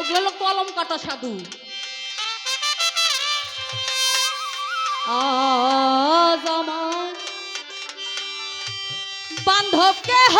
ওগুলো কলম কাটা সাধু। আজ আমার বান্ধব কেহ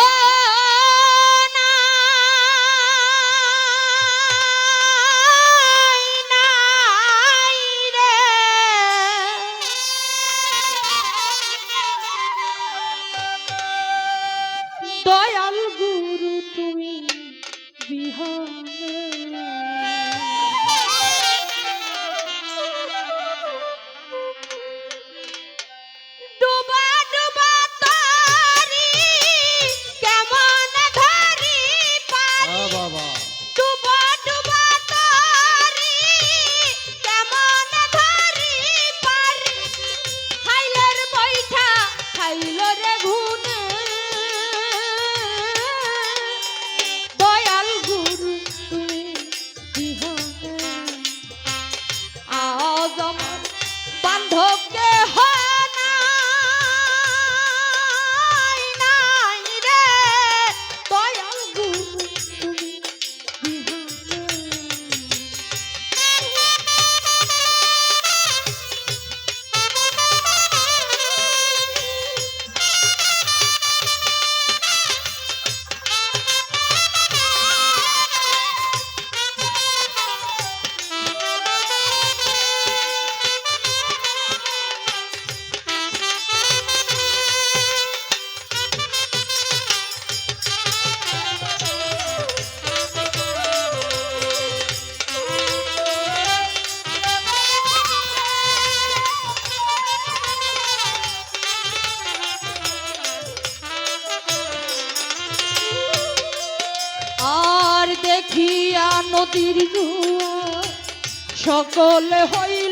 সকল হই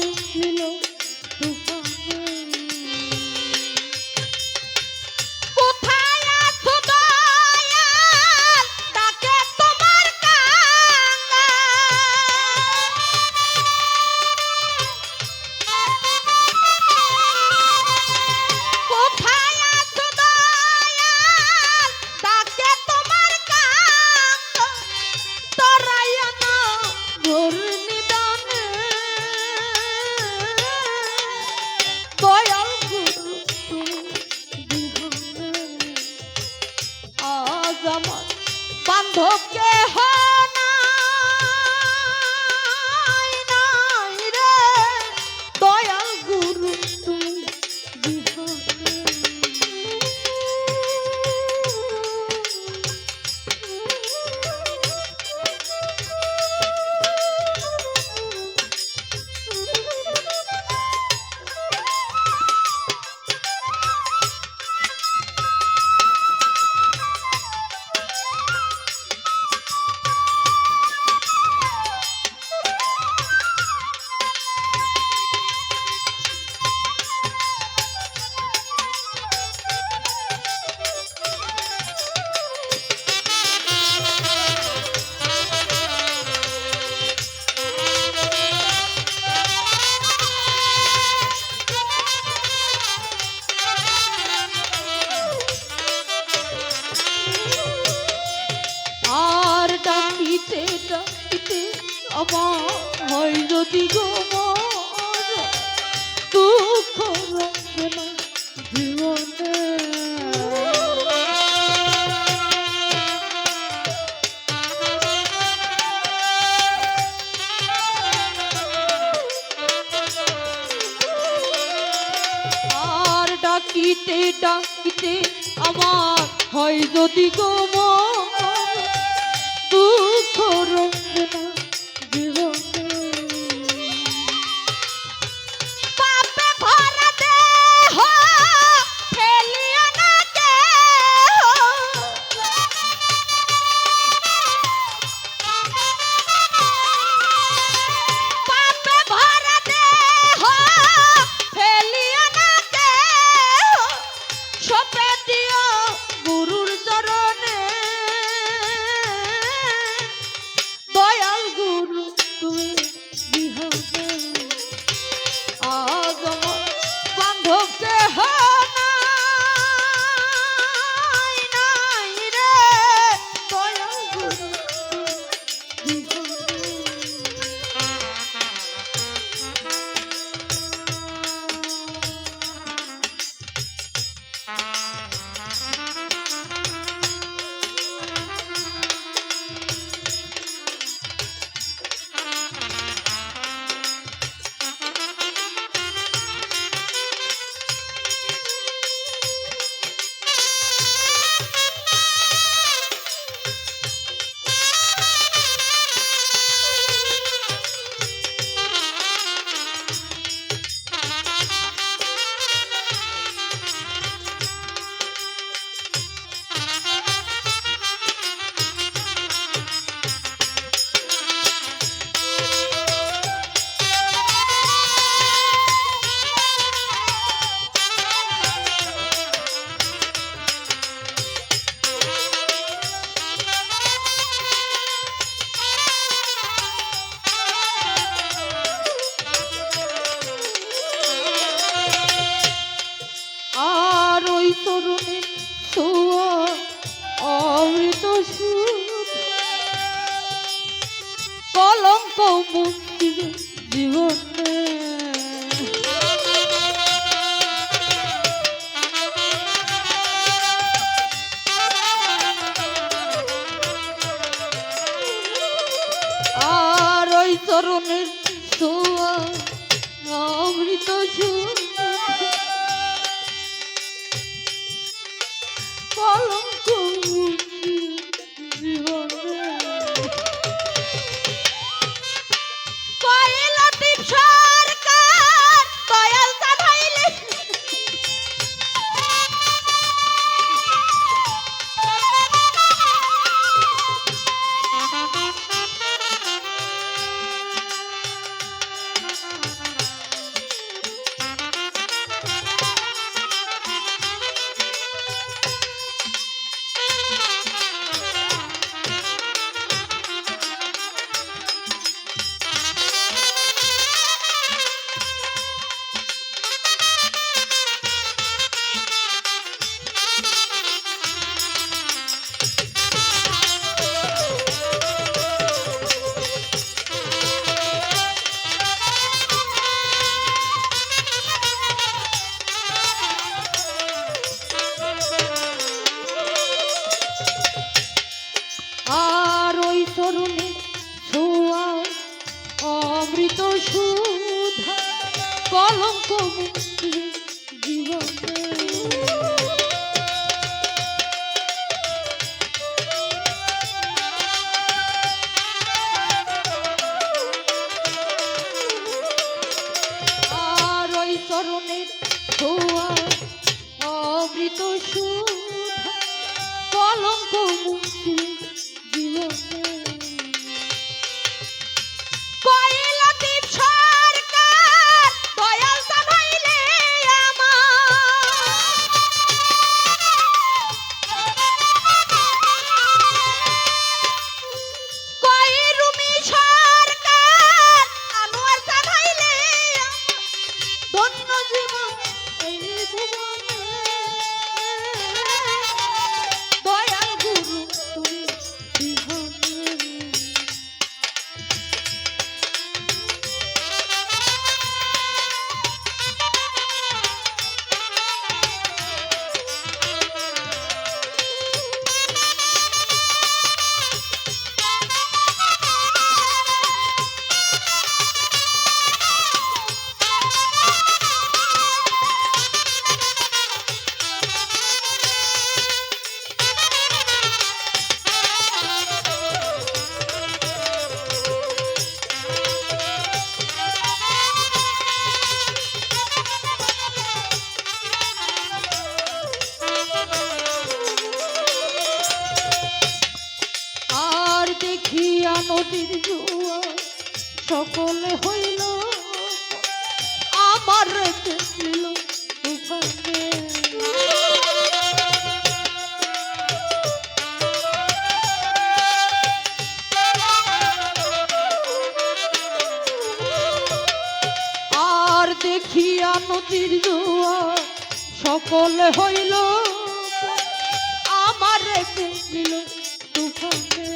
Mimi. que é! যদি গো আর ওই তরুণের ছোঁয়া অমৃত সুধা কলঙ্ক মুক্তি জীবনে। আর ওই তরুণের ছোঁয়া অমৃত সুধা দেখিয়া নদীর জোয়া সকলে হইল। আমার নিল আর দেখিয়া নদীর জোয়া সকলে হইল। আমার নিল তুফানে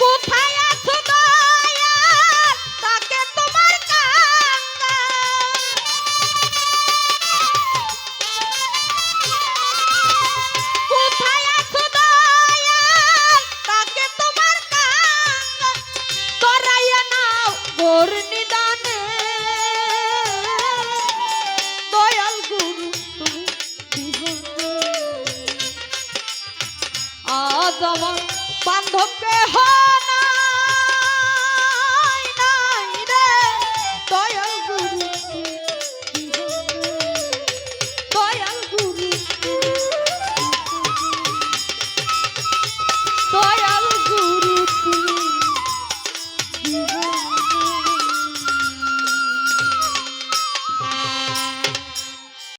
কোথায় আছো